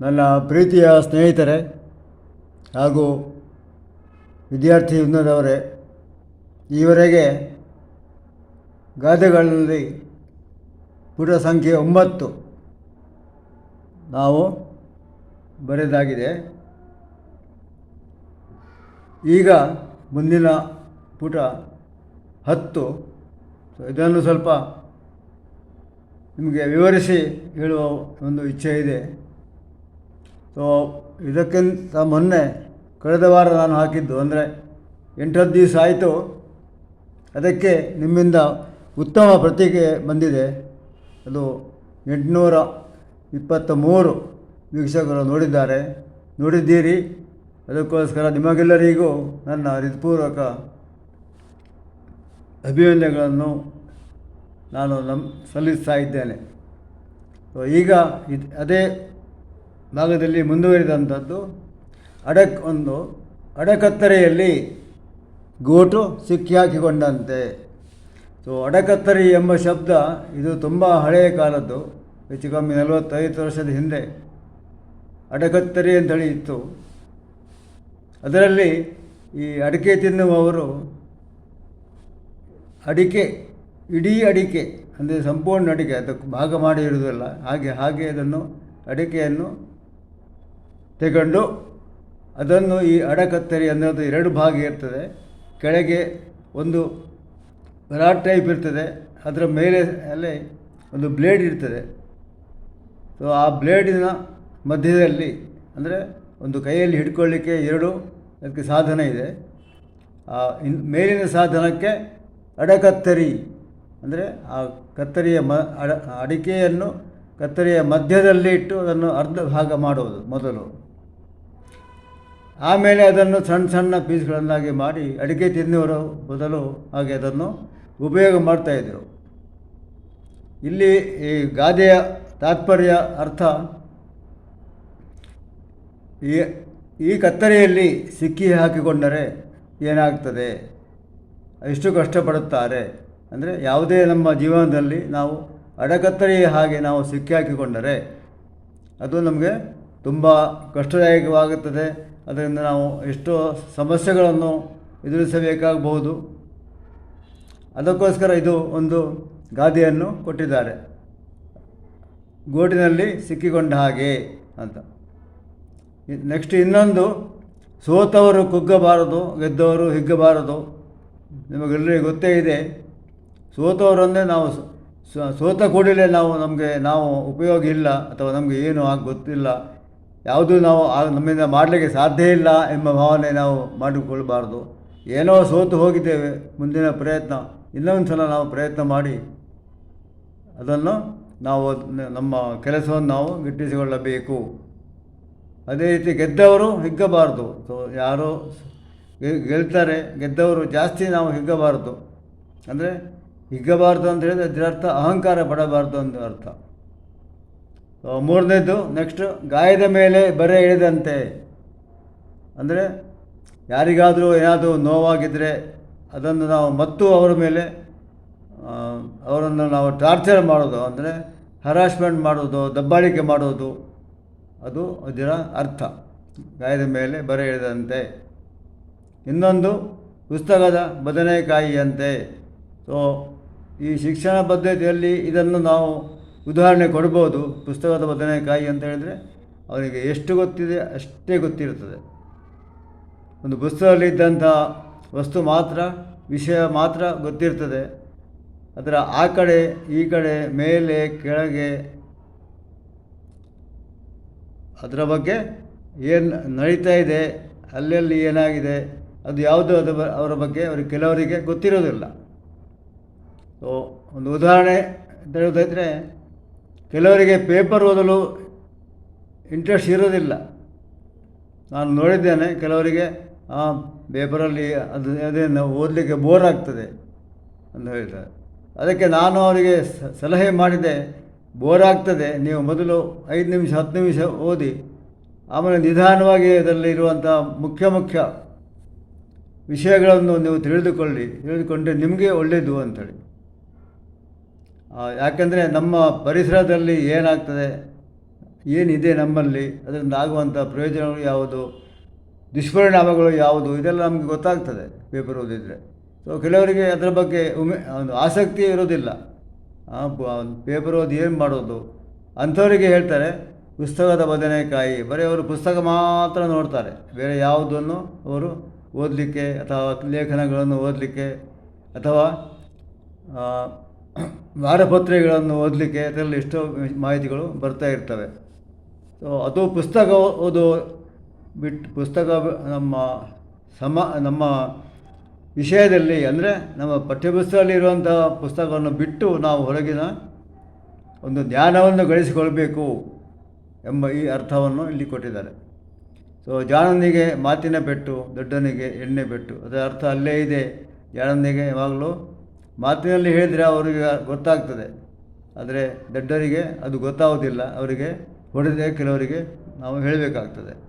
ನನ್ನ ಪ್ರೀತಿಯ ಸ್ನೇಹಿತರೆ ಹಾಗೂ ವಿದ್ಯಾರ್ಥಿ ವೃಂದದವರೇ ಈವರೆಗೆ ಗಾದೆಗಳಲ್ಲಿ ಪುಟ ಸಂಖ್ಯೆ ಒಂಬತ್ತು ನಾವು ಬರೆದಾಗಿದೆ. ಈಗ ಮುಂದಿನ ಪುಟ ಹತ್ತು. ಇದನ್ನು ಸ್ವಲ್ಪ ನಿಮಗೆ ವಿವರಿಸಿ ಹೇಳುವ ಒಂದು ಇಚ್ಛೆ ಇದೆ. ಸೊ ಇದಕ್ಕಿಂತ ಮೊನ್ನೆ ಕಳೆದ ವಾರ ನಾನು ಹಾಕಿದ್ದು ಅಂದರೆ ಎಂಟತ್ತು ದಿವಸ ಆಯಿತು. ಅದಕ್ಕೆ ನಿಮ್ಮಿಂದ ಉತ್ತಮ ಪ್ರತಿಕ್ರಿಯೆ ಬಂದಿದೆ. ಅದು ಎಂಟುನೂರ ಇಪ್ಪತ್ತ ಮೂರು ವೀಕ್ಷಕರು ನೋಡಿದ್ದಾರೆ. ನೋಡಿದ್ದೀರಿ. ಅದಕ್ಕೋಸ್ಕರ ನಿಮಗೆಲ್ಲರಿಗೂ ನನ್ನ ಹೃತ್ಪೂರ್ವಕ ಅಭಿನಂದನೆಗಳನ್ನು ನಾನು ನಮ್ಮ ಸಲ್ಲಿಸ್ತಾ ಇದ್ದೇನೆ. ಈಗ ಇದು, ಅದೇ ಭಾಗದಲ್ಲಿ ಮುಂದುವರಿದಂಥದ್ದು, ಅಡಕ್ ಒಂದು, ಅಡಕತ್ತರೆಯಲ್ಲಿ ಗೋಟು ಸಿಕ್ಕಿ ಹಾಕಿಕೊಂಡಂತೆ ಸೊ ಅಡಕತ್ತರಿ ಎಂಬ ಶಬ್ದ ಇದು ತುಂಬ ಹಳೆಯ ಕಾಲದ್ದು, ಹೆಚ್ಚು ಕಮ್ಮಿ ನಲವತ್ತೈದು ವರ್ಷದ ಹಿಂದೆ. ಅಡಕತ್ತರಿ ಅಂತೇಳಿ ಇತ್ತು. ಅದರಲ್ಲಿ ಈ ಅಡಿಕೆ ತಿನ್ನುವವರು ಅಡಿಕೆ, ಇಡೀ ಅಡಿಕೆ, ಅಂದರೆ ಸಂಪೂರ್ಣ ಅಡಿಕೆ, ಅದಕ್ಕೆ ಭಾಗ ಮಾಡಿ ಇರುವುದಿಲ್ಲ ಹಾಗೆ ಹಾಗೆ ಅದನ್ನು ಅಡಿಕೆಯನ್ನು ತಗೊಂಡು ಅದನ್ನು ಈ ಅಡಕತ್ತರಿ ಅನ್ನೋದು ಎರಡು ಭಾಗ ಇರ್ತದೆ. ಕೆಳಗೆ ಒಂದು ರಾಡ್ ಟೈಪ್ ಇರ್ತದೆ. ಅದರ ಮೇಲೆ ಅಲ್ಲಿ ಒಂದು ಬ್ಲೇಡ್ ಇರ್ತದೆ. ಸೊ ಆ ಬ್ಲೇಡಿನ ಮಧ್ಯದಲ್ಲಿ ಅಂದರೆ ಒಂದು ಕೈಯಲ್ಲಿ ಹಿಡ್ಕೊಳ್ಳಿಕ್ಕೆ ಎರಡು ಅದಕ್ಕೆ ಸಾಧನ ಇದೆ. ಆ ಮೇಲಿನ ಸಾಧನಕ್ಕೆ ಅಡಕತ್ತರಿ ಅಂದರೆ ಆ ಕತ್ತರಿಯ ಮ ಅಡ ಅಡಿಕೆಯನ್ನು ಕತ್ತರಿಯ ಮಧ್ಯದಲ್ಲಿ ಇಟ್ಟು ಅದನ್ನು ಅರ್ಧ ಭಾಗ ಮಾಡುವುದು ಮೊದಲು. ಆಮೇಲೆ ಅದನ್ನು ಸಣ್ಣ ಸಣ್ಣ ಪೀಸ್ಗಳನ್ನಾಗಿ ಮಾಡಿ ಅಡಿಕೆ ತಿನ್ನುವರು ಬದಲು ಹಾಗೆ ಅದನ್ನು ಉಪಯೋಗ ಮಾಡ್ತಾಯಿದ್ರು ಇಲ್ಲಿ ಈ ಗಾದೆಯ ತಾತ್ಪರ್ಯ ಅರ್ಥ ಈ ಈ ಕತ್ತರಿಯಲ್ಲಿ ಸಿಕ್ಕಿ ಹಾಕಿಕೊಂಡರೆ ಏನಾಗ್ತದೆ? ಎಷ್ಟು ಕಷ್ಟಪಡುತ್ತಾರೆ? ಅಂದರೆ ಯಾವುದೇ ನಮ್ಮ ಜೀವನದಲ್ಲಿ ನಾವು ಅಡಕತ್ತರಿಯ ಹಾಗೆ ನಾವು ಸಿಕ್ಕಿ ಹಾಕಿಕೊಂಡರೆ ಅದು ನಮಗೆ ತುಂಬ ಕಷ್ಟದಾಯಕವಾಗುತ್ತದೆ. ಅದರಿಂದ ನಾವು ಎಷ್ಟೋ ಸಮಸ್ಯೆಗಳನ್ನು ಎದುರಿಸಬೇಕಾಗಬಹುದು. ಅದಕ್ಕೋಸ್ಕರ ಇದು ಒಂದು ಗಾದೆಯನ್ನು ಕೊಟ್ಟಿದ್ದಾರೆ. ಗೋಟಿನಲ್ಲಿ ಸಿಕ್ಕಿಕೊಂಡ ಹಾಗೆ ಅಂತ. ನೆಕ್ಸ್ಟ್ ಇನ್ನೊಂದು, ಸೋತವರು ಕುಗ್ಗಬಾರದು, ಗೆದ್ದವರು ಹಿಗ್ಗಬಾರದು. ನಿಮಗೆಲ್ಲರಿಗೂ ಗೊತ್ತೇ ಇದೆ. ಸೋತವರೊಂದೇ ನಾವು ಸೋತ ಕೂಡಲೇ ನಾವು ನಮಗೆ, ನಾವು ಉಪಯೋಗ ಇಲ್ಲ ಅಥವಾ ನಮಗೆ ಏನು ಆಗ ಗೊತ್ತಿಲ್ಲ. ಯಾವುದೂ ನಾವು ನಮ್ಮಿಂದ ಮಾಡಲಿಕ್ಕೆ ಸಾಧ್ಯ ಇಲ್ಲ ಎಂಬ ಭಾವನೆ ನಾವು ಮಾಡಿಕೊಳ್ಳಬಾರ್ದು. ಏನೋ ಸೋತು ಹೋಗಿದ್ದೇವೆ, ಮುಂದಿನ ಪ್ರಯತ್ನ ಇನ್ನೊಂದು ಸಲ ನಾವು ಪ್ರಯತ್ನ ಮಾಡಿ. ಅದನ್ನು ನಾವು ನಮ್ಮ ಕೆಲಸವನ್ನು ನಾವು ಗಿಟ್ಟಿಸಿಕೊಳ್ಳಬೇಕು. ಅದೇ ರೀತಿ ಗೆದ್ದವರು ಹಿಗ್ಗಬಾರ್ದು. ಸೊ, ಯಾರೋ ಗೆಲ್ತಾರೆ, ಗೆದ್ದವರು ಜಾಸ್ತಿ ನಾವು ಹಿಗ್ಗಬಾರ್ದು. ಅಂದರೆ, ಹಿಗ್ಗಬಾರ್ದು ಅಂತ ಹೇಳಿದ್ರೆ ಅದರರ್ಥ ಅಹಂಕಾರ ಪಡಬಾರ್ದು ಅಂತ ಅರ್ಥ. ಮೂರನೇದು ನೆಕ್ಸ್ಟ್ ಗಾಯದ ಮೇಲೆ ಬರೆ ಇಳಿದಂತೆ ಅಂದರೆ, ಯಾರಿಗಾದರೂ ಏನಾದರೂ ನೋವಾಗಿದ್ದರೆ ಅದನ್ನು ನಾವು ಮತ್ತು ಅವರ ಮೇಲೆ ಅವರನ್ನು ನಾವು ಟಾರ್ಚರ್ ಮಾಡೋದು. ಅಂದರೆ ಹರಾಸ್ಮೆಂಟ್ ಮಾಡೋದು, ದಬ್ಬಾಳಿಕೆ ಮಾಡೋದು. ಅದು ಅದರ ಅರ್ಥ. ಗಾಯದ ಮೇಲೆ ಬರೆ ಇಳಿದಂತೆ ಇನ್ನೊಂದು, ಪುಸ್ತಕದ ಬದನೆಕಾಯಿಯಂತೆ. ಸೊ ಈ ಶಿಕ್ಷಣ ಪದ್ಧತಿಯಲ್ಲಿ ಇದನ್ನು ನಾವು ಉದಾಹರಣೆ ಕೊಡ್ಬೋದು, ಪುಸ್ತಕದ ಬದನೆಕಾಯಿ ಅಂತ ಹೇಳಿದರೆ ಅವರಿಗೆ ಎಷ್ಟು ಗೊತ್ತಿದೆ ಅಷ್ಟೇ ಗೊತ್ತಿರುತ್ತದೆ. ಒಂದು ಪುಸ್ತಕದಲ್ಲಿದ್ದಂಥ ವಸ್ತು ಮಾತ್ರ, ವಿಷಯ ಮಾತ್ರ ಗೊತ್ತಿರ್ತದೆ. ಅದರ ಆ ಕಡೆ, ಈ ಕಡೆ, ಮೇಲೆ, ಕೆಳಗೆ, ಅದರ ಬಗ್ಗೆ ಏನು ನಡೀತಾ ಇದೆ, ಅಲ್ಲೆಲ್ಲಿ ಏನಾಗಿದೆ, ಅದು ಯಾವುದು ಬ- ಅವರ ಬಗ್ಗೆ ಅವರಿಗೆ ಕೆಲವರಿಗೆ ಗೊತ್ತಿರೋದಿಲ್ಲ. ಸೊ, ಒಂದು ಉದಾಹರಣೆ ಅಂತ ಹೇಳೋದಾದರೆ ಕೆಲವರಿಗೆ ಪೇಪರ್ ಓದಲು ಇಂಟ್ರೆಸ್ಟ್ ಇರೋದಿಲ್ಲ. ನಾನು ನೋಡಿದ್ದೇನೆ ಕೆಲವರಿಗೆ, ಆ, ಪೇಪರಲ್ಲಿ ಅದು ಅದೇನು ಓದಲಿಕ್ಕೆ ಬೋರ್ ಆಗ್ತದೆ ಅಂತ ಹೇಳ್ತಾರೆ. ಅದಕ್ಕೆ ನಾನು ಅವರಿಗೆ ಸಲಹೆ ಮಾಡಿದೆ ಬೋರ್ ಆಗ್ತದೆ, ನೀವು ಮೊದಲು ಐದು ನಿಮಿಷ, ಹತ್ತು ನಿಮಿಷ ಓದಿ. ಆಮೇಲೆ ನಿಧಾನವಾಗಿ ಅದರಲ್ಲಿ ಇರುವಂಥ ಮುಖ್ಯ ಮುಖ್ಯ ವಿಷಯಗಳನ್ನು ನೀವು ತಿಳಿದುಕೊಳ್ಳಿ, ತಿಳಿದುಕೊಂಡ್ರೆ ನಿಮಗೆ ಒಳ್ಳೆಯದು ಅಂಥೇಳಿ. ಯಾಕೆಂದರೆ ನಮ್ಮ ಪರಿಸರದಲ್ಲಿ ಏನಾಗ್ತದೆ? ಏನಿದೆ ನಮ್ಮಲ್ಲಿ? ಅದರಿಂದ ಆಗುವಂಥ ಪ್ರಯೋಜನಗಳು ಯಾವುದು? ದುಷ್ಪರಿಣಾಮಗಳು ಯಾವುದು? ಇದೆಲ್ಲ ನಮಗೆ ಗೊತ್ತಾಗ್ತದೆ ಪೇಪರ್ ಓದಿದರೆ. ಸೊ ಕೆಲವರಿಗೆ ಅದರ ಬಗ್ಗೆ ಉಮೆ, ಒಂದು ಆಸಕ್ತಿ ಇರೋದಿಲ್ಲ ಪೇಪರ್ ಓದಿ ಏನು ಮಾಡೋದು? ಅಂಥವರಿಗೆ ಹೇಳ್ತಾರೆ, ಪುಸ್ತಕದ ಬದನೆಕಾಯಿ. ಬರೀ ಅವರು ಪುಸ್ತಕ ಮಾತ್ರ ನೋಡ್ತಾರೆ. ಬೇರೆ ಯಾವುದನ್ನು ಅವರು ಓದಲಿಕ್ಕೆ ಅಥವಾ ಲೇಖನಗಳನ್ನು ಓದಲಿಕ್ಕೆ ಅಥವಾ ವಾರಪತ್ರಿಕೆಗಳನ್ನು ಓದಲಿಕ್ಕೆ ಅದರಲ್ಲಿ ಎಷ್ಟೋ ಮಾಹಿತಿಗಳು ಬರ್ತಾ ಇರ್ತವೆ. ಸೊ ಅದು ಪುಸ್ತಕ ಓದು ಬಿಟ್ಟು ಪುಸ್ತಕ ನಮ್ಮ ಸಮ, ನಮ್ಮ ವಿಷಯದಲ್ಲಿ ಅಂದರೆ ನಮ್ಮ ಪಠ್ಯಪುಸ್ತಕದಲ್ಲಿರುವಂಥ ಪುಸ್ತಕವನ್ನು ಬಿಟ್ಟು ನಾವು ಹೊರಗಿನ ಒಂದು ಜ್ಞಾನವನ್ನು ಗಳಿಸಿಕೊಳ್ಬೇಕು ಎಂಬ ಈ ಅರ್ಥವನ್ನು ಇಲ್ಲಿ ಕೊಟ್ಟಿದ್ದಾರೆ. ಸೊ ಜಾಣನಿಗೆ ಮಾತಿನ ಬೆಟ್ಟು ದೊಡ್ಡನಿಗೆ ಎಣ್ಣೆ ಬೆಟ್ಟು ಅದರ ಅರ್ಥ ಅಲ್ಲೇ ಇದೆ. ಜಾಣನಿಗೆ ಯಾವಾಗಲೂ ಮಾತಿನಲ್ಲಿ ಹೇಳಿದರೆ ಅವರಿಗೆ ಗೊತ್ತಾಗ್ತದೆ. ಆದರೆ ದೊಡ್ಡವರಿಗೆ ಅದು ಗೊತ್ತಾಗೋದಿಲ್ಲ. ಅವರಿಗೆ ಹೊಡೆದೇ ಕೆಲವರಿಗೆ ನಾವು ಹೇಳಬೇಕಾಗ್ತದೆ.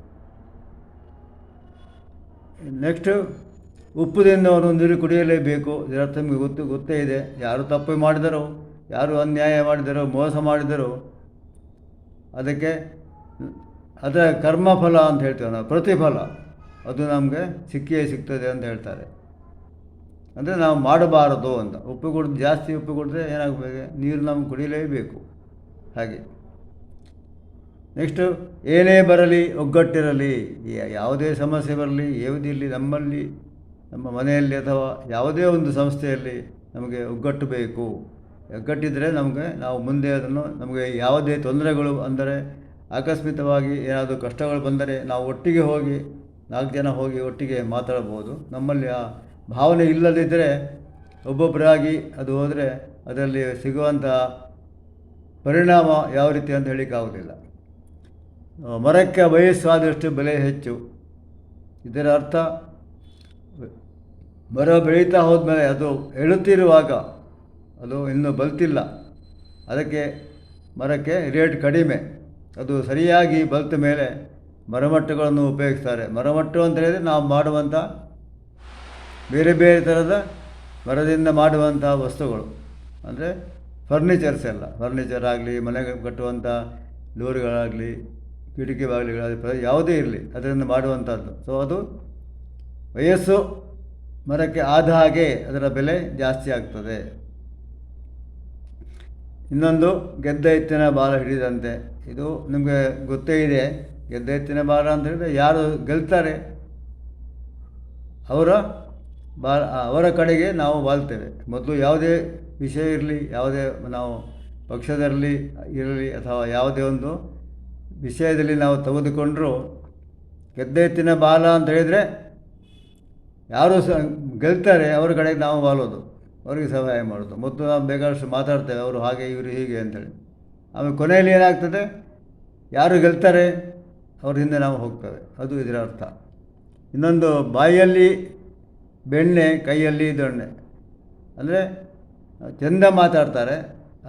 ನೆಕ್ಸ್ಟು ಉಪ್ಪು ಅವರು ನೀರು ಕುಡಿಯಲೇಬೇಕು. ಇದರರ್ಥ ನಿಮಗೆ ಗೊತ್ತು, ಗೊತ್ತೇ ಇದೆ. ಯಾರು ತಪ್ಪು ಮಾಡಿದರೋ, ಯಾರು ಅನ್ಯಾಯ ಮಾಡಿದರೋ, ಮೋಸ ಮಾಡಿದರೋ, ಅದಕ್ಕೆ ಅದರ ಕರ್ಮಫಲ ಅಂತ ಹೇಳ್ತೇವೆ ನಾವು, ಪ್ರತಿಫಲ. ಅದು ನಮಗೆ ಸಿಕ್ಕಿಯೇ ಸಿಗ್ತದೆ ಅಂತ ಹೇಳ್ತಾರೆ. ಅಂದರೆ ನಾವು ಮಾಡಬಾರದು ಅಂತ. ಉಪ್ಪು ಕುಡಿದು ಜಾಸ್ತಿ ಉಪ್ಪು ಕುಡಿದ್ರೆ ಏನಾಗಬೇಕು? ನೀರು ನಮ್ಗೆ ಕುಡಿಯಲೇಬೇಕು ಹಾಗೆ. ನೆಕ್ಸ್ಟು ಏನೇ ಬರಲಿ, ಒಗ್ಗಟ್ಟಿರಲಿ ಯಾವುದೇ ಸಮಸ್ಯೆ ಬರಲಿ ಯಾವುದಿರಲಿ ನಮ್ಮಲ್ಲಿ, ನಮ್ಮ ಮನೆಯಲ್ಲಿ ಅಥವಾ ಯಾವುದೇ ಒಂದು ಸಂಸ್ಥೆಯಲ್ಲಿ ನಮಗೆ ಒಗ್ಗಟ್ಟು ಬೇಕು. ಒಗ್ಗಟ್ಟಿದ್ದರೆ ನಮಗೆ, ನಾವು ಮುಂದೆ ಅದನ್ನು, ನಮಗೆ ಯಾವುದೇ ತೊಂದರೆಗಳು ಅಂದರೆ, ಆಕಸ್ಮಿಕವಾಗಿ ಏನಾದರೂ ಕಷ್ಟಗಳು ಬಂದರೆ ನಾವು ಒಟ್ಟಿಗೆ ಹೋಗಿ, ನಾಲ್ಕು ಜನ ಹೋಗಿ ಒಟ್ಟಿಗೆ ಮಾತಾಡ್ಬೋದು. ನಮ್ಮಲ್ಲಿ ಆ ಭಾವನೆ ಇಲ್ಲದಿದ್ದರೆ ಒಬ್ಬೊಬ್ಬರಾಗಿ ಅದು ಹೋದರೆ ಅದರಲ್ಲಿ ಸಿಗುವಂಥ ಪರಿಣಾಮ ಯಾವ ರೀತಿ ಅಂತ ಹೇಳಿಕ್ಕಾಗೋದಿಲ್ಲ ಮರಕ್ಕೆ ವಯಸ್ಸಾದಷ್ಟು ಬೆಲೆ ಹೆಚ್ಚು. ಇದರ ಅರ್ಥ, ಮರ ಬೆಳೀತಾ ಹೋದ್ಮೇಲೆ ಅದು ಎಳುತ್ತಿರುವಾಗ ಅದು ಇನ್ನೂ ಬಲ್ತಿಲ್ಲ. ಅದಕ್ಕೆ ಮರಕ್ಕೆ ರೇಟ್ ಕಡಿಮೆ. ಅದು ಸರಿಯಾಗಿ ಬಲ್ತ ಮೇಲೆ ಮರಮಟ್ಟುಗಳನ್ನು ಉಪಯೋಗಿಸ್ತಾರೆ. ಮರಮಟ್ಟು ಅಂತ ಹೇಳಿದರೆ ನಾವು ಮಾಡುವಂಥ ಬೇರೆ ಬೇರೆ ಥರದ ಮರದಿಂದ ಮಾಡುವಂಥ ವಸ್ತುಗಳು. ಅಂದರೆ ಫರ್ನಿಚರ್ಸ್ ಎಲ್ಲ. ಫರ್ನಿಚರ್ ಆಗಲಿ ಮನೆಗೆ ಕಟ್ಟುವಂಥ ಡೋರ್ಗಳಾಗಲಿ ಕಿಟಕಿ ಬಾಗಿಲುಗಳಾಗಲಿ ಯಾವುದೇ ಇರಲಿ, ಅದರಿಂದ ಮಾಡುವಂಥದ್ದು ಸೊ ಅದು ವಯಸ್ಸು ಮರಕ್ಕೆ ಆದ ಹಾಗೆ ಅದರ ಬೆಲೆ ಜಾಸ್ತಿ ಆಗ್ತದೆ. ಇನ್ನೊಂದು ಗೆದ್ದ ಎತ್ತಿನ ಬಾಲ ಹಿಡಿದಂತೆ. ಇದು ನಿಮಗೆ ಗೊತ್ತೇ ಇದೆ. ಗೆದ್ದ ಎತ್ತಿನ ಬಾಲ ಅಂತ ಹೇಳಿದರೆ ಯಾರು ಗೆಲ್ತಾರೆ? ಅವರ ಬಾ, ಅವರ ಕಡೆಗೆ ನಾವು ಬಾಳ್ತೇವೆ. ಮೊದಲು ಯಾವುದೇ ವಿಷಯ ಇರಲಿ, ಯಾವುದೇ ನಾವು ಪಕ್ಷದಲ್ಲಿ ಇರಲಿ ಅಥವಾ ಯಾವುದೇ ಒಂದು ವಿಷಯದಲ್ಲಿ ನಾವು ತೆಗೆದುಕೊಂಡರೂ ಗೆದ್ದ ಎತ್ತಿನ ಬಾಲ ಅಂತ ಹೇಳಿದರೆ ಯಾರು ಸಹ ಗೆಲ್ತಾರೆ, ಅವ್ರ ಕಡೆಗೆ ನಾವು ಬಾಳೋದು, ಅವರಿಗೆ ಸಹಾಯ ಮಾಡೋದು. ಮತ್ತು ನಾವು ಬೇಕಾದಷ್ಟು ಮಾತಾಡ್ತೇವೆ, ಅವರು ಹಾಗೆ, ಇವರು ಹೀಗೆ ಅಂತೇಳಿ. ಆಮೇಲೆ ಕೊನೆಯಲ್ಲಿ ಏನಾಗ್ತದೆ, ಯಾರು ಗೆಲ್ತಾರೆ, ಅವ್ರ ಹಿಂದೆ ನಾವು ಹೋಗ್ತೇವೆ. ಅದು ಇದರ ಅರ್ಥ. ಇನ್ನೊಂದು, ಬಾಯಲ್ಲಿ ಬೆಣ್ಣೆ ಕೈಯಲ್ಲಿ ದೊಣ್ಣೆ. ಅಂದರೆ ಚಂದ ಮಾತಾಡ್ತಾರೆ,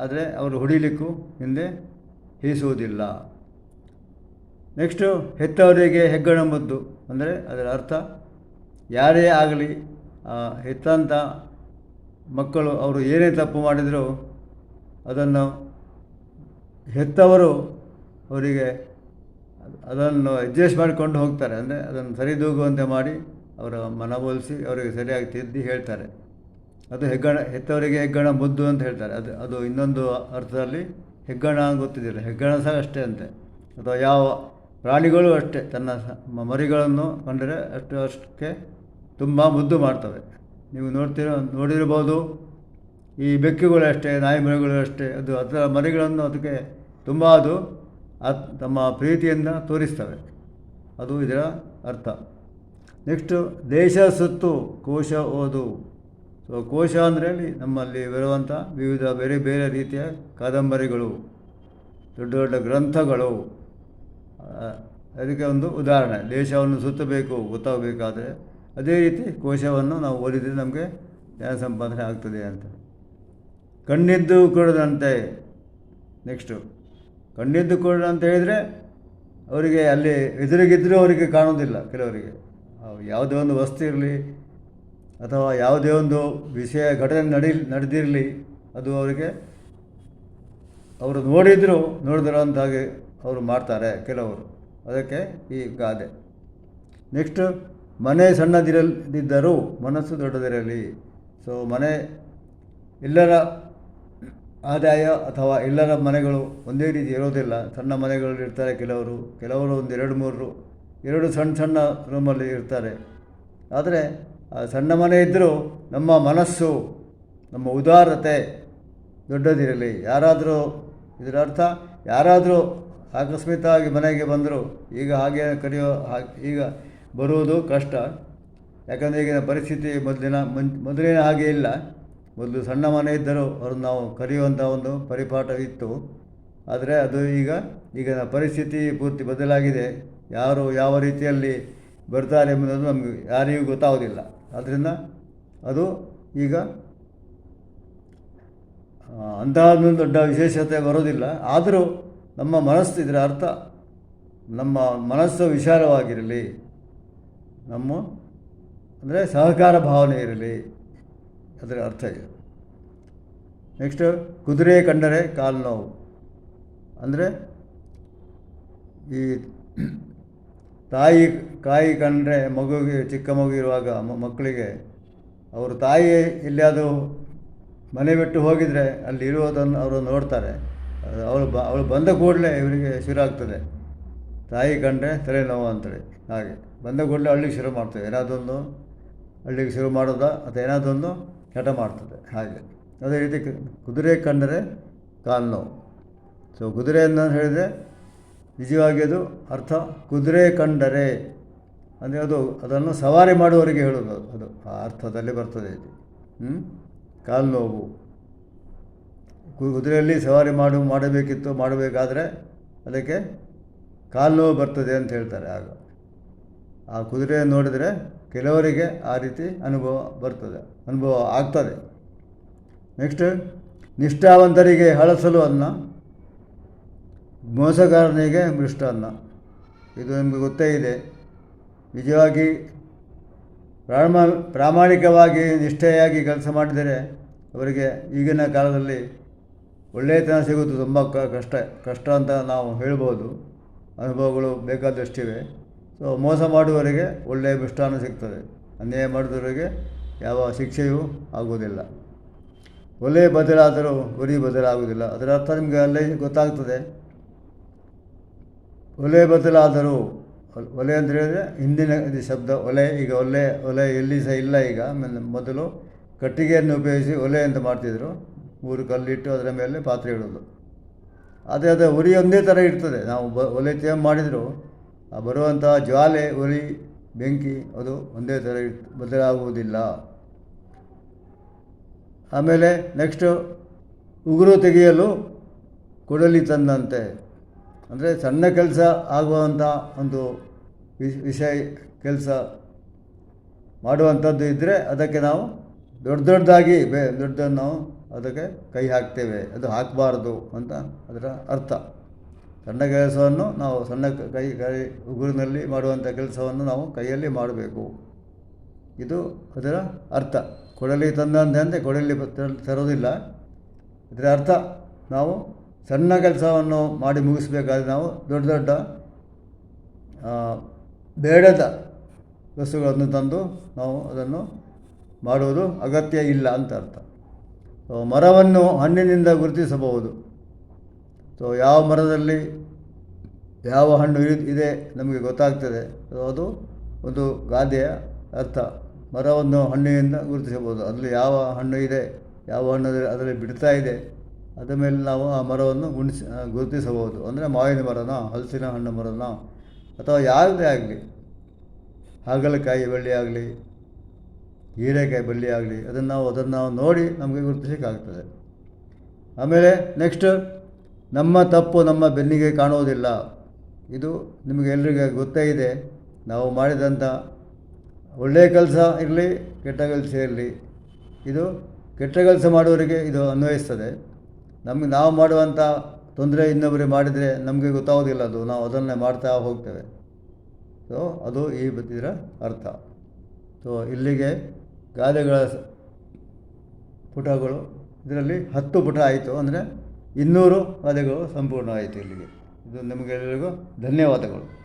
ಆದರೆ ಅವರು ಹೊಡಿಲಿಕ್ಕೂ ಹಿಂದೆ ಹೀಸುವುದಿಲ್ಲ. ನೆಕ್ಸ್ಟು ಹೆತ್ತವರಿಗೆ ಹೆಗ್ಗಣ ಮದ್ದು ಅಂದರೆ ಅದರ ಅರ್ಥ, ಯಾರೇ ಆಗಲಿ ಹೆತ್ತಂಥ ಮಕ್ಕಳು ಅವರು ಏನೇ ತಪ್ಪು ಮಾಡಿದರೂ ಅದನ್ನು ಹೆತ್ತವರು ಅವರಿಗೆ ಅದನ್ನು ಅಡ್ಜಸ್ಟ್ ಮಾಡಿಕೊಂಡು ಹೋಗ್ತಾರೆ. ಅಂದರೆ ಅದನ್ನು ಸರಿದೂಗುವಂತೆ ಮಾಡಿ ಅವರ ಮನವೊಲಿಸಿ ಅವರಿಗೆ ಸರಿಯಾಗಿ ತಿದ್ದಿ ಹೇಳ್ತಾರೆ. ಅದು ಹೆಗ್ಗಣ, ಹೆತ್ತವರಿಗೆ ಹೆಗ್ಗಣ ಮುದ್ದು ಅಂತ ಹೇಳ್ತಾರೆ. ಅದು ಅದು ಇನ್ನೊಂದು ಅರ್ಥದಲ್ಲಿ ಹೆಗ್ಗಣ ಗೊತ್ತಿದ್ದಿಲ್ಲ. ಹೆಗ್ಗಣ ಸಹ ಅಷ್ಟೇ ಅಂತೆ. ಅಥವಾ ಯಾವ ಪ್ರಾಣಿಗಳು ಅಷ್ಟೇ. ತನ್ನ ಮರಿಗಳನ್ನು ಕಂಡರೆ ಅಷ್ಟು ಅಷ್ಟಕ್ಕೆ ತುಂಬ ಮುದ್ದು ಮಾಡ್ತವೆ. ನೀವು ನೋಡ್ತಿರೋ, ನೋಡಿರ್ಬೋದು. ಈ ಬೆಕ್ಕುಗಳು ಅಷ್ಟೇ, ನಾಯಿ ಮರಿಗಳು ಅಷ್ಟೇ. ಅದು ಅದರ ಮರಿಗಳನ್ನು ಅದಕ್ಕೆ ತುಂಬ ಅದು ಅದ್ ತಮ್ಮ ಪ್ರೀತಿಯಿಂದ ತೋರಿಸ್ತವೆ. ಅದು ಇದರ ಅರ್ಥ. ನೆಕ್ಸ್ಟು ದೇಶ ಸುತ್ತು ಕೋಶ ಓದು. ಸೊ ಕೋಶ ಅಂದರೆ ಅಲ್ಲಿ ನಮ್ಮಲ್ಲಿ ಬರುವಂಥ ವಿವಿಧ ಬೇರೆ ಬೇರೆ ರೀತಿಯ ಕಾದಂಬರಿಗಳು, ದೊಡ್ಡ ದೊಡ್ಡ ಗ್ರಂಥಗಳು. ಅದಕ್ಕೆ ಒಂದು ಉದಾಹರಣೆ, ದೇಶವನ್ನು ಸುತ್ತಬೇಕು, ಗೊತ್ತಾಗಬೇಕಾದ್ರೆ ಅದೇ ರೀತಿ ಕೋಶವನ್ನು ನಾವು ಓದಿದರೆ ನಮಗೆ ಜ್ಞಾನ ಸಂಪಾದನೆ ಆಗ್ತದೆ ಅಂತ. ಕಣ್ಣಿದ್ದು ಕೊಡದಂತೆ ನೆಕ್ಸ್ಟು, ಕಣ್ಣಿದ್ದು ಕೊಡದಂತ ಹೇಳಿದರೆ ಅವರಿಗೆ ಅಲ್ಲಿ ಎದುರಿಗಿದ್ದರೂ ಅವರಿಗೆ ಕಾಣೋದಿಲ್ಲ ಕೆಲವರಿಗೆ. ಯಾವುದೇ ಒಂದು ವಸ್ತು ಇರಲಿ ಅಥವಾ ಯಾವುದೇ ಒಂದು ವಿಷಯ ಘಟನೆ ನಡಿ, ನಡೆದಿರಲಿ, ಅದು ಅವರಿಗೆ ಅವರು ನೋಡಿದರೂ ಹಾಗೆ ಅವರು ಮಾಡ್ತಾರೆ ಕೆಲವರು. ಅದಕ್ಕೆ ಈ ಗಾದೆ. ನೆಕ್ಸ್ಟ್, ಮನೆ ಸಣ್ಣದಿರದಿದ್ದರೂ ಮನಸ್ಸು ದೊಡ್ಡದಿರಲಿ. ಸೊ ಮನೆ ಎಲ್ಲರ ಆದಾಯ ಅಥವಾ ಎಲ್ಲರ ಮನೆಗಳು ಒಂದೇ ರೀತಿ ಇರೋದಿಲ್ಲ. ಸಣ್ಣ ಮನೆಗಳಲ್ಲಿ ಇರ್ತಾರೆ ಕೆಲವರು. ಕೆಲವರು ಒಂದು ಎರಡು ಮೂರು ಎರಡು ಸಣ್ಣ ಸಣ್ಣ ರೂಮಲ್ಲಿ ಇರ್ತಾರೆ. ಆದರೆ ಆ ಸಣ್ಣ ಮನೆ ಇದ್ದರೂ ನಮ್ಮ ಮನಸ್ಸು, ನಮ್ಮ ಉದಾರತೆ ದೊಡ್ಡದಿರಲಿ. ಯಾರಾದರೂ ಇದರ ಅರ್ಥ ಯಾರಾದರೂ ಆಕಸ್ಮಿಕವಾಗಿ ಮನೆಗೆ ಬಂದರು, ಈಗ ಹಾಗೆ ಕರೆಯೋ ಈಗ ಬರುವುದು ಕಷ್ಟ. ಯಾಕಂದರೆ ಈಗಿನ ಪರಿಸ್ಥಿತಿ ಮೊದಲಿನ ಮೊದಲಿನ ಹಾಗೆ ಇಲ್ಲ. ಮೊದಲು ಸಣ್ಣ ಮನೆ ಇದ್ದರೂ ಅವ್ರನ್ನ ನಾವು ಕರೆಯುವಂಥ ಒಂದು ಪರಿಪಾಠವಿತ್ತು. ಆದರೆ ಅದು ಈಗ ಈಗಿನ ಪರಿಸ್ಥಿತಿ ಪೂರ್ತಿ ಬದಲಾಗಿದೆ. ಯಾರು ಯಾವ ರೀತಿಯಲ್ಲಿ ಬರ್ತಾರೆ ಎಂಬುದನ್ನು ನಮಗೆ ಯಾರಿಗೂ ಗೊತ್ತಾಗೋದಿಲ್ಲ ಆದ್ದರಿಂದ ಅದು ಈಗ ಅಂತಹ ಅಂತಹದ್ದು ದೊಡ್ಡ ವಿಶೇಷತೆ ಬರೋದಿಲ್ಲ ಆದರೂ ನಮ್ಮ ಮನಸ್ಸು ಇದರ ಅರ್ಥ, ನಮ್ಮ ಮನಸ್ಸು ವಿಶಾಲವಾಗಿರಲಿ, ನಮ್ಮ, ಅಂದರೆ ಸಹಕಾರ ಭಾವನೆ ಇರಲಿ, ಅದರ ಅರ್ಥ ಇದೆ. ನೆಕ್ಸ್ಟ್, ಕುದುರೆ ಕಂಡರೆ ಕಾಲು ನೋವು. ಅಂದರೆ ಈ ತಾಯಿ, ಕಾಯಿ ಕಂಡರೆ ಮಗುವಿಗೆ, ಚಿಕ್ಕ ಮಗು ಇರುವಾಗ ಮಕ್ಕಳಿಗೆ, ಅವರು ತಾಯಿ ಎಲ್ಲಿಯಾದರೂ ಮನೆ ಬಿಟ್ಟು ಹೋಗಿದರೆ ಅಲ್ಲಿ ಇರುವುದನ್ನು ಅವರು ನೋಡ್ತಾರೆ. ಅವಳು ಬ, ಅವಳು ಬಂದ ಕೂಡಲೇ ಇವರಿಗೆ ಶುರು ಆಗ್ತದೆ. ತಾಯಿ ಕಂಡ್ರೆ ತಲೆನೋವು ಅಂತೇಳಿ ಹಾಗೆ ಬಂದ ಕೂಡಲೇ ಹಳ್ಳಿಗೆ ಶುರು ಮಾಡ್ತದೆ. ಏನಾದೊಂದು ಹಳ್ಳಿಗೆ ಶುರು ಮಾಡೋದಾ, ಅಥವಾ ಏನಾದೊಂದು ಹಠ ಮಾಡ್ತದೆ. ಹಾಗೆ ಅದೇ ರೀತಿ ಕುದುರೆ ಕಂಡರೆ ಕಾಲು ನೋವು. ಸೊ ಕುದುರೆಯನ್ನು ಹೇಳಿದರೆ ನಿಜವಾಗಿ ಅದು ಅರ್ಥ ಕುದುರೆ ಕಂಡರೆ. ಅಂದರೆ ಅದು, ಅದನ್ನು ಸವಾರಿ ಮಾಡುವವರಿಗೆ ಹೇಳೋದು ಅದು. ಆ ಅರ್ಥದಲ್ಲಿ ಬರ್ತದೆ ಇದು. ಕಾಲು ನೋವು. ಕುದುರೆಯಲ್ಲಿ ಸವಾರಿ ಮಾಡು, ಮಾಡಬೇಕಿತ್ತು, ಮಾಡಬೇಕಾದ್ರೆ ಅದಕ್ಕೆ ಕಾಲು ನೋವು ಬರ್ತದೆ ಅಂತ ಹೇಳ್ತಾರೆ ಆಗ. ಆ ಕುದುರೆಯನ್ನು ನೋಡಿದರೆ ಕೆಲವರಿಗೆ ಆ ರೀತಿ ಅನುಭವ ಬರ್ತದೆ. ಅನುಭವ ಆಗ್ತದೆ. ನೆಕ್ಸ್ಟ್, ನಿಷ್ಠಾವಂತರಿಗೆ ಹಳಸಲು ಅನ್ನ. ಮೋಸಗಾರನಿಗೆ ಅಲ್ಲ ಇದು ನಿಮಗೆ ಗೊತ್ತೇ ಇದೆ. ನಿಜವಾಗಿ ಪ್ರಾಮ ಪ್ರಾಮಾಣಿಕವಾಗಿ ನಿಷ್ಠೆಯಾಗಿ ಕೆಲಸ ಮಾಡಿದರೆ ಅವರಿಗೆ ಈಗಿನ ಕಾಲದಲ್ಲಿ ಒಳ್ಳೆಯತನ ಸಿಗೋದು ತುಂಬ ಕಷ್ಟ ಕಷ್ಟ ಅಂತ ನಾವು ಹೇಳ್ಬೋದು. ಅನುಭವಗಳು ಬೇಕಾದಷ್ಟಿವೆ. ಸೊ ಮೋಸ ಮಾಡುವವರಿಗೆ ಒಳ್ಳೆಯ ಮಿಷ್ಟಾನ ಸಿಗ್ತದೆ. ಅನ್ಯಾಯ ಮಾಡಿದವರಿಗೆ ಯಾವ ಶಿಕ್ಷೆಯೂ ಆಗುವುದಿಲ್ಲ. ಒಲೆ ಬದಲಾದರೂ ಗುರಿ ಬದಲಾಗುವುದಿಲ್ಲ. ಅದರ ಅರ್ಥ ನಿಮಗೆ ಅಲ್ಲೇ ಗೊತ್ತಾಗ್ತದೆ. ಒಲೆ ಬದಲಾದರೂ, ಒಲ್- ಅಂತ ಹೇಳಿದ್ರೆ ಹಿಂದಿನ ಶಬ್ದ ಒಲೆ, ಈಗ ಒಲೆ ಒಲೆ ಎಲ್ಲಿ ಸಹ ಇಲ್ಲ ಈಗ ಮೊದಲು ಕಟ್ಟಿಗೆಯನ್ನು ಉಪಯೋಗಿಸಿ ಒಲೆ ಅಂತ ಮಾಡ್ತಿದ್ರು. ಮೂರು ಕಲ್ಲಿಟ್ಟು ಅದರ ಮೇಲೆ ಪಾತ್ರೆ ಇಡೋದು. ಅದೇ ಅದೇ ಉರಿ ಒಂದೇ ಥರ ಇರ್ತದೆ. ನಾವು ಬ, ಒಲೆ ಚೇಂಜ್ ಮಾಡಿದರೂ, ಆ ಬರುವಂಥ ಜ್ವಾಲೆ, ಉರಿ, ಬೆಂಕಿ ಅದು ಒಂದೇ ಥರ ಇರ್ತ, ಬದಲಾಗುವುದಿಲ್ಲ. ಆಮೇಲೆ ನೆಕ್ಸ್ಟು ಉಗುರು ತೆಗೆಯಲು ಕೊಡಲಿ ತಂದಂತೆ. ಅಂದರೆ ಸಣ್ಣ ಕೆಲಸ ಆಗುವಂಥ ಒಂದು ವಿಷ್- ವಿಷಯ, ಕೆಲಸ ಮಾಡುವಂಥದ್ದು ಇದ್ದರೆ ಅದಕ್ಕೆ ನಾವು ದೊಡ್ಡ ದೊಡ್ಡದಾಗಿ ಬೇ, ದೊಡ್ಡದನ್ನು ನಾವು ಅದಕ್ಕೆ ಕೈ ಹಾಕ್ತೇವೆ. ಅದು ಹಾಕಬಾರ್ದು ಅಂತ ಅದರ ಅರ್ಥ. ಸಣ್ಣ ಕೆಲಸವನ್ನು ನಾವು ಸಣ್ಣ ಕೈ ಕೈ ಉಗುರಿನಲ್ಲಿ ಮಾಡುವಂಥ ಕೆಲಸವನ್ನು ನಾವು ಕೈಯಲ್ಲಿ ಮಾಡಬೇಕು. ಇದು ಅದರ ಅರ್ಥ. ಕೊಡಲಿ ತಂದಂತೆ ಕೊಡಲಿ ತರೋದಿಲ್ಲ. ಇದರ ಅರ್ಥ ನಾವು ಸಣ್ಣ ಕೆಲಸವನ್ನು ಮಾಡಿ ಮುಗಿಸಬೇಕಾದ್ರೆ ನಾವು ದೊಡ್ಡ ದೊಡ್ಡ ಬೇಡದ ವಸ್ತುಗಳನ್ನು ತಂದು ನಾವು ಅದನ್ನು ಮಾಡುವುದು ಅಗತ್ಯ ಇಲ್ಲ ಅಂತ ಅರ್ಥ. ಸೊ ಮರವನ್ನು ಹಣ್ಣಿನಿಂದ ಗುರುತಿಸಬಹುದು. ಸೊ ಯಾವ ಮರದಲ್ಲಿ ಯಾವ ಹಣ್ಣು ಇದೆ ನಮಗೆ ಗೊತ್ತಾಗ್ತದೆ. ಅದು ಒಂದು ಗಾದೆಯ ಅರ್ಥ. ಮರವನ್ನು ಹಣ್ಣಿನಿಂದ ಗುರುತಿಸಬಹುದು. ಅದರಲ್ಲಿ ಯಾವ ಹಣ್ಣು ಇದೆ, ಯಾವ ಹಣ್ಣು ಅದರಲ್ಲಿ ಬಿಡ್ತಾ ಇದೆ ಅದರ ಮೇಲೆ ನಾವು ಆ ಮರವನ್ನು ಗುಣಿಸಿ ಗುರುತಿಸಬಹುದು. ಅಂದರೆ ಮಾವಿನ ಮರನ, ಹಲಸಿನ ಹಣ್ಣು ಮರನ, ಅಥವಾ ಯಾವುದೇ ಆಗಲಿ, ಹಾಗಲಕಾಯಿ ಬಳ್ಳಿ ಆಗಲಿ, ಹೀರೆಕಾಯಿ ಬಳ್ಳಿ ಆಗಲಿ, ಅದನ್ನು ನಾವು ಅದನ್ನು ನಾವು ನೋಡಿ ನಮಗೆ ಗುರುತಿಸಲಿಕ್ಕಾಗ್ತದೆ. ಆಮೇಲೆ ನೆಕ್ಸ್ಟ್ ನಮ್ಮ ತಪ್ಪು ನಮ್ಮ ಬೆನ್ನಿಗೆ ಕಾಣುವುದಿಲ್ಲ. ಇದು ನಿಮಗೆ ಎಲ್ರಿಗೆ ಗೊತ್ತೇ ಇದೆ. ನಾವು ಮಾಡಿದಂಥ ಒಳ್ಳೆಯ ಕೆಲಸ ಇರಲಿ, ಕೆಟ್ಟ ಕೆಲಸ ಇರಲಿ. ಇದು ಕೆಟ್ಟ ಕೆಲಸ ಮಾಡುವವರಿಗೆ ಇದು ಅನ್ವಯಿಸ್ತದೆ. ನಮಗೆ ನಾವು ಮಾಡುವಂಥ ತೊಂದರೆ ಇನ್ನೊಬ್ಬರಿಗೆ ಮಾಡಿದರೆ ನಮಗೆ ಗೊತ್ತಾಗೋದಿಲ್ಲ ಅದು. ನಾವು ಅದನ್ನೇ ಮಾಡ್ತಾ ಹೋಗ್ತೇವೆ. ಸೊ ಅದು ಈ ಬದಿರ ಅರ್ಥ. ಸೊ ಇಲ್ಲಿಗೆ ಗಾದೆಗಳ ಪುಟಗಳು, ಇದರಲ್ಲಿ ಹತ್ತು ಪುಟ ಆಯಿತು ಅಂದರೆ ಇನ್ನೂರು ಗಾದೆಗಳು ಸಂಪೂರ್ಣ ಆಯಿತು ಇಲ್ಲಿಗೆ. ಇದು ನಿಮಗೆಲ್ಲರಿಗೂ ಧನ್ಯವಾದಗಳು.